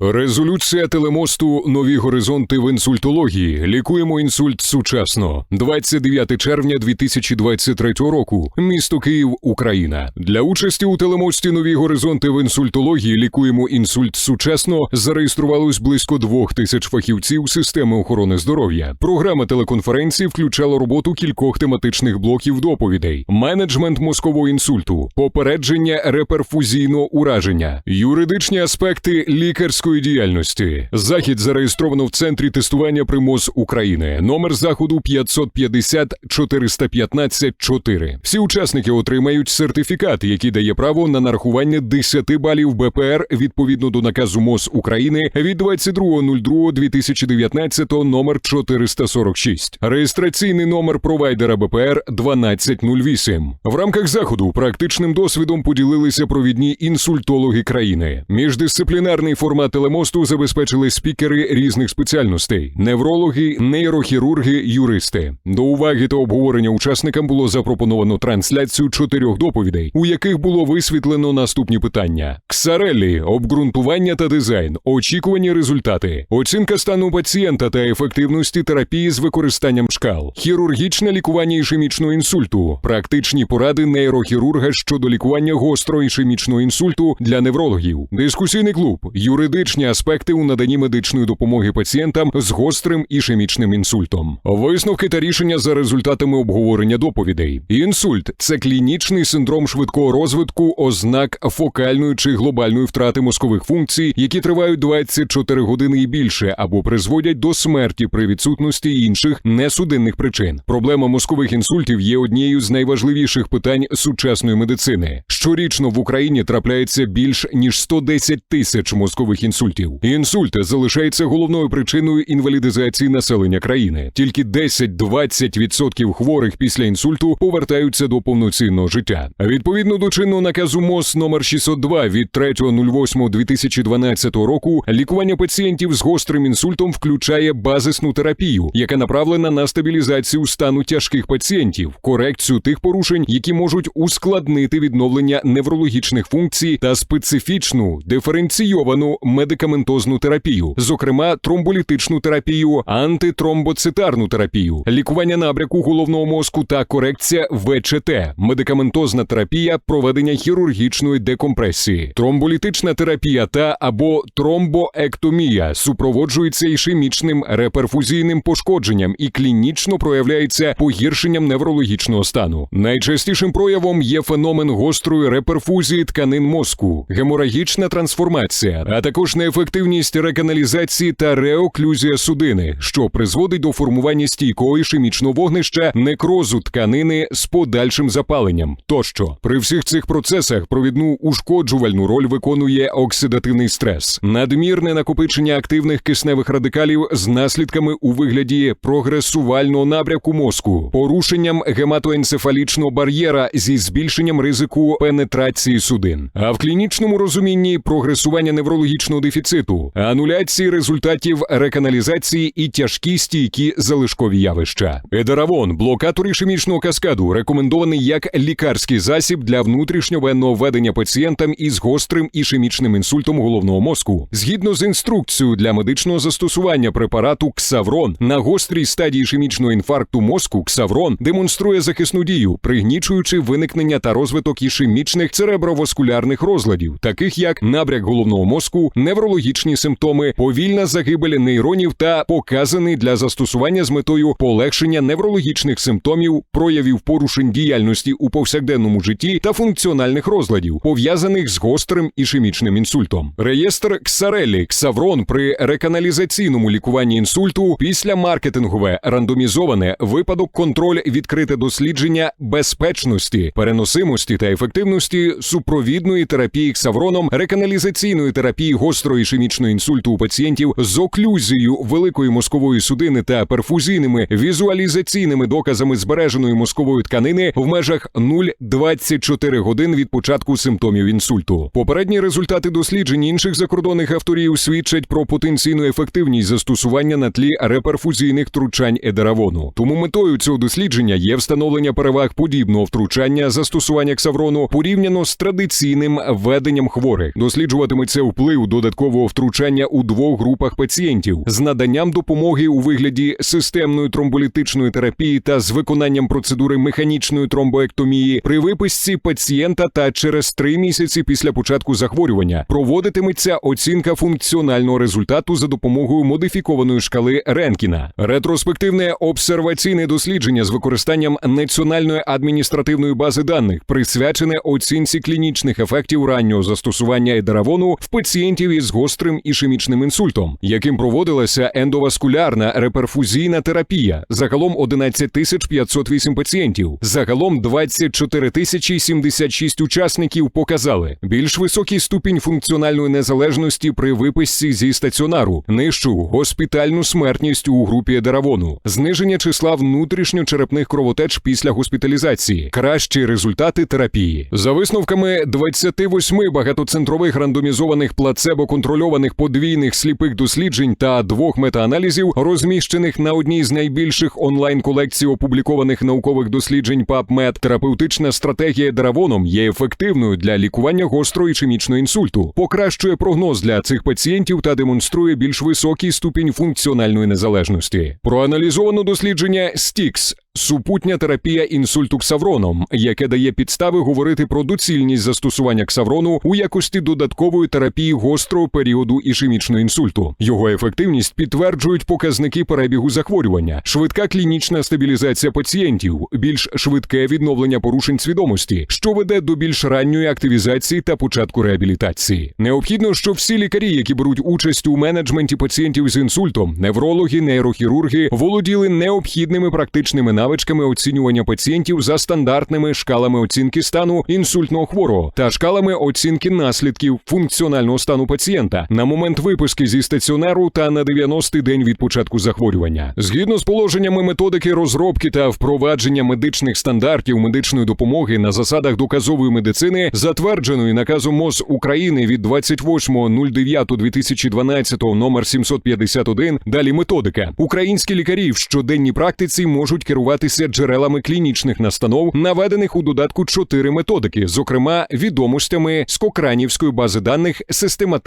Резолюція телемосту Нові горизонти в інсультології. Лікуємо інсульт сучасно. 29 червня 2023 року. Місто Київ, Україна. Для участі у телемості Нові горизонти в інсультології. Лікуємо інсульт сучасно. Зареєструвалось близько двох тисяч фахівців системи охорони здоров'я. Програма телеконференції включала роботу кількох тематичних блоків доповідей: менеджмент мозкового інсульту, попередження реперфузійного ураження, юридичні аспекти лікарської діяльності. Захід зареєстровано в центрі тестування при МОЗ України. Номер заходу 550 415 4. Всі учасники отримають сертифікат, який дає право на нарахування 10 балів БПР відповідно до наказу МОЗ України від 22.02.2019 номер 446. Реєстраційний номер провайдера БПР 1208. В рамках заходу практичним досвідом поділилися провідні інсультологи країни. Міждисциплінарний формат телемосту забезпечили спікери різних спеціальностей: неврологи, нейрохірурги, юристи. До уваги та обговорення учасникам було запропоновано трансляцію чотирьох доповідей, у яких було висвітлено наступні питання: Ксарелі, обґрунтування та дизайн, очікувані результати, оцінка стану пацієнта та ефективності терапії з використанням шкал, хірургічне лікування ішемічного інсульту, практичні поради нейрохірурга щодо лікування гострого ішемічного інсульту для неврологів, дискусійний клуб, юридичні аспекти у наданні медичної допомоги пацієнтам з гострим ішемічним інсультом, висновки та рішення за результатами обговорення доповідей. Інсульт це клінічний синдром швидкого розвитку ознак фокальної чи глобальної втрати мозкових функцій, які тривають 24 години і більше, або призводять до смерті при відсутності інших несудинних причин. Проблема мозкових інсультів є однією з найважливіших питань сучасної медицини. Щорічно в Україні трапляється більш ніж 110 тисяч мозкових інсультів. Інсульт залишається головною причиною інвалідизації населення країни. Тільки 10-20% хворих після інсульту повертаються до повноцінного життя. Відповідно до чинного наказу МОЗ номер 602 від 3.08.2012 року, лікування пацієнтів з гострим інсультом включає базисну терапію, яка направлена на стабілізацію стану тяжких пацієнтів, корекцію тих порушень, які можуть ускладнити відновлення неврологічних функцій та специфічну диференційовану медикаментозну терапію, зокрема тромболітичну терапію, антитромбоцитарну терапію, лікування набряку головного мозку та корекція ВЧТ, медикаментозна терапія, проведення хірургічної декомпресії, тромболітична терапія та або тромбоектомія супроводжується ішемічним реперфузійним пошкодженням і клінічно проявляється погіршенням неврологічного стану. Найчастішим проявом є феномен гострої реперфузії тканин мозку, геморагічна трансформація, а також неефективність реканалізації та реоклюзія судини, що призводить до формування стійкого ішемічного вогнища, некрозу тканини з подальшим запаленням. Тощо при всіх цих процесах провідну ушкоджувальну роль виконує оксидативний стрес, надмірне накопичення активних кисневих радикалів з наслідками у вигляді прогресувального набряку мозку, порушенням гематоенцефалічного бар'єра зі збільшенням ризику пенетрації судин, а в клінічному розумінні прогресування неврологічного дефіциту, ануляції результатів реканалізації і тяжкі стійкі залишкові явища. Едеравон, блокатор ішемічного каскаду, рекомендований як лікарський засіб для внутрішньовенного введення пацієнтам із гострим ішемічним інсультом головного мозку, згідно з інструкцією для медичного застосування препарату Ксаврон на гострій стадії ішемічного інфаркту мозку Ксаврон демонструє захисну дію, пригнічуючи виникнення та розвиток ішемічних цереброваскулярних розладів, таких як набряк головного мозку, неврологічні симптоми, повільна загибель нейронів та показаний для застосування з метою полегшення неврологічних симптомів, проявів порушень діяльності у повсякденному житті та функціональних розладів, пов'язаних з гострим ішемічним інсультом. Реєстр Ксарелі Ксаврон при реканалізаційному лікуванні інсульту після маркетингове рандомізоване випадок контроль відкрите дослідження безпечності, переносимості та ефективності супровідної терапії ксавроном, реканалізаційної терапії гострої ішемічного інсульту у пацієнтів з оклюзією великої мозкової судини та перфузійними візуалізаційними доказами збереженої мозкової тканини в межах 0,24 годин від початку симптомів інсульту. Попередні результати досліджень інших закордонних авторів свідчать про потенційну ефективність застосування на тлі реперфузійних втручань едеравону. Тому метою цього дослідження є встановлення переваг подібного втручання застосування ксаврону порівняно з традиційним веденням хворих. Досліджуватиметься вплив додаткових додаткового втручання у двох групах пацієнтів з наданням допомоги у вигляді системної тромболітичної терапії та з виконанням процедури механічної тромбоектомії при виписці пацієнта та через три місяці після початку захворювання проводитиметься оцінка функціонального результату за допомогою модифікованої шкали Ренкіна. Ретроспективне обсерваційне дослідження з використанням національної адміністративної бази даних присвячене оцінці клінічних ефектів раннього застосування едеравону в пацієнтів із гострим ішемічним інсультом, яким проводилася ендоваскулярна реперфузійна терапія. Загалом 11 тисяч 508 пацієнтів. Загалом 24 тисячі 76 учасників показали більш високий ступінь функціональної незалежності при виписці зі стаціонару, нижчу госпітальну смертність у групі едеравону, зниження числа внутрішньочерепних кровотеч після госпіталізації, кращі результати терапії. За висновками 28 багатоцентрових рандомізованих плацебо-контрольованих подвійних сліпих досліджень та двох метааналізів, розміщених на одній з найбільших онлайн-колекцій опублікованих наукових досліджень PubMed, терапевтична стратегія дравоном є ефективною для лікування гострого ішемічного інсульту, покращує прогноз для цих пацієнтів та демонструє більш високий ступінь функціональної незалежності. Проаналізовано дослідження STIX – Супутня терапія інсульту ксавроном, яке дає підстави говорити про доцільність застосування ксаврону у якості додаткової терапії гострого періоду ішемічного інсульту. Його ефективність підтверджують показники перебігу захворювання, швидка клінічна стабілізація пацієнтів, більш швидке відновлення порушень свідомості, що веде до більш ранньої активізації та початку реабілітації. Необхідно, щоб всі лікарі, які беруть участь у менеджменті пацієнтів з інсультом, неврологи, нейрохірурги, володіли необхідними практичними навичками оцінювання пацієнтів за стандартними шкалами оцінки стану інсультного хворого та шкалами оцінки наслідків функціонального стану пацієнта на момент виписки зі стаціонару та на 90-й день від початку захворювання. Згідно з положеннями методики розробки та впровадження медичних стандартів медичної допомоги на засадах доказової медицини, затвердженої наказом МОЗ України від 28.09.2012 номер 751, далі методика. Українські лікарі в щоденній практиці можуть керуватися джерелами клінічних настанов, наведених у додатку 4 методики, зокрема відомостями з Кокранівської бази даних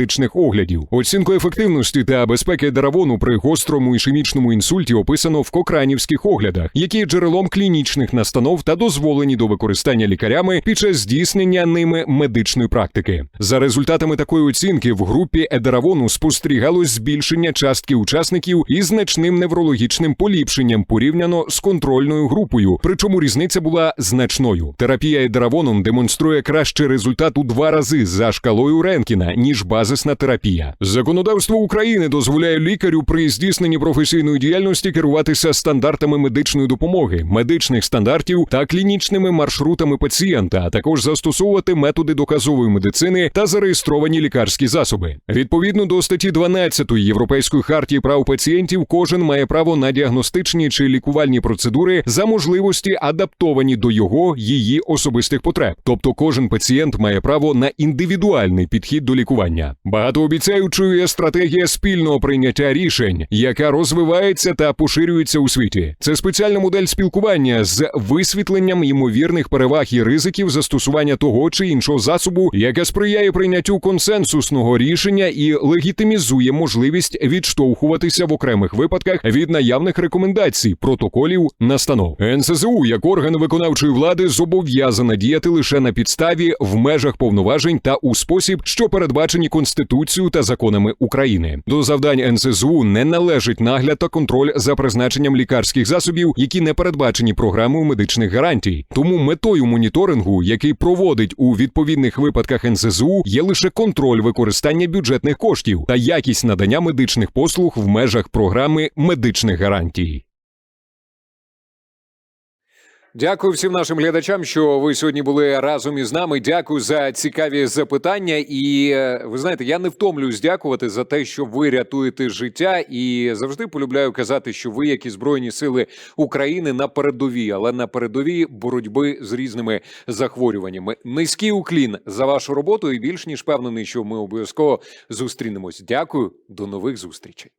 систематичних оглядів. Оцінку ефективності та безпеки даравону при гострому ішемічному інсульті описано в Кокранівських оглядах, які є джерелом клінічних настанов та дозволені до використання лікарями під час здійснення ними медичної практики. За результатами такої оцінки в групі едеравону спостерігалось збільшення частки учасників із значним неврологічним поліпшенням порівняно з контрольною групою, причому різниця була значною. Терапія едеравоном демонструє кращий результат у два рази за шкалою Ренкіна, ніж базисна терапія. Законодавство України дозволяє лікарю при здійсненні професійної діяльності керуватися стандартами медичної допомоги, медичних стандартів та клінічними маршрутами пацієнта, а також застосовувати методи доказової медицини та зареєстровані лікарські засоби. Відповідно до статті 12 Європейської хартії прав пацієнтів, кожен має право на діагностичні чи лікувальні процедури за можливості адаптовані до його її особистих потреб. Тобто кожен пацієнт має право на індивідуальний підхід до лікування. Багатообіцяючою є стратегія спільного прийняття рішень, яка розвивається та поширюється у світі. Це спеціальна модель спілкування з висвітленням ймовірних переваг і ризиків застосування того чи іншого засобу, яка сприяє прийняттю консенсусного рішення і легітимізує можливість відштовхуватися в окремих випадках від наявних рекомендацій, протоколів, настанов. НСЗУ як орган виконавчої влади зобов'язана діяти лише на підставі в межах повноважень та у спосіб, що передбачені конституцією та законами України. До завдань НСЗУ не належить нагляд та контроль за призначенням лікарських засобів, які не передбачені програмою медичних гарантій. Тому метою моніторингу, який проводить у відповідних випадках НСЗУ, є лише контроль використання бюджетних коштів та якість надання медичних послуг в межах програми медичних гарантій. Дякую всім нашим глядачам, що ви сьогодні були разом із нами. Дякую за цікаві запитання. І е, ви знаєте, я не втомлююсь дякувати за те, що ви рятуєте життя, і завжди полюбляю казати, що ви, як і збройні сили України, на передовій, але на передовій боротьби з різними захворюваннями. Низький уклін за вашу роботу і більш ніж певнений, що ми обов'язково зустрінемось. Дякую, до нових зустрічей.